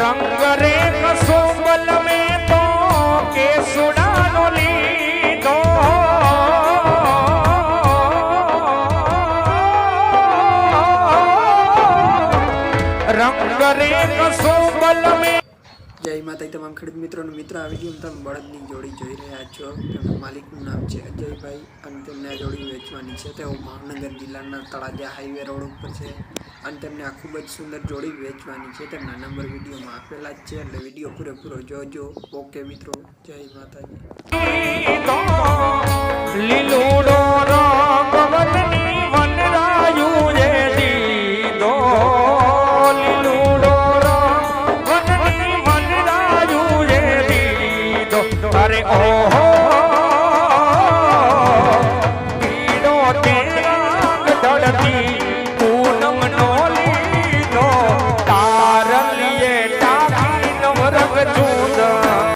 રંગ રે કસોબલ મેં તો કેસુડાનો લીધો. રંગ રે કસોબલ જય માતા તમામ ખેડૂત મિત્રોનું મિત્રો, આવી ગયું તમે બળદની જોડી જોઈ રહ્યા છો. તેમના માલિકનું નામ છે અજયભાઈ અને તેમને જોડી વેચવાની છે. તેઓ ભાવનગર જિલ્લાના તળાજા હાઈવે રોડ ઉપર છે અને તેમને આ ખૂબ જ સુંદર જોડી વેચવાની છે. તેમના નંબર વિડીયોમાં આપેલા જ છે એટલે વીડિયો પૂરેપૂરો જોજો. ઓકે મિત્રો, જય માતાજી. લીધો અરે ઓહો. પીડો તે ધડતી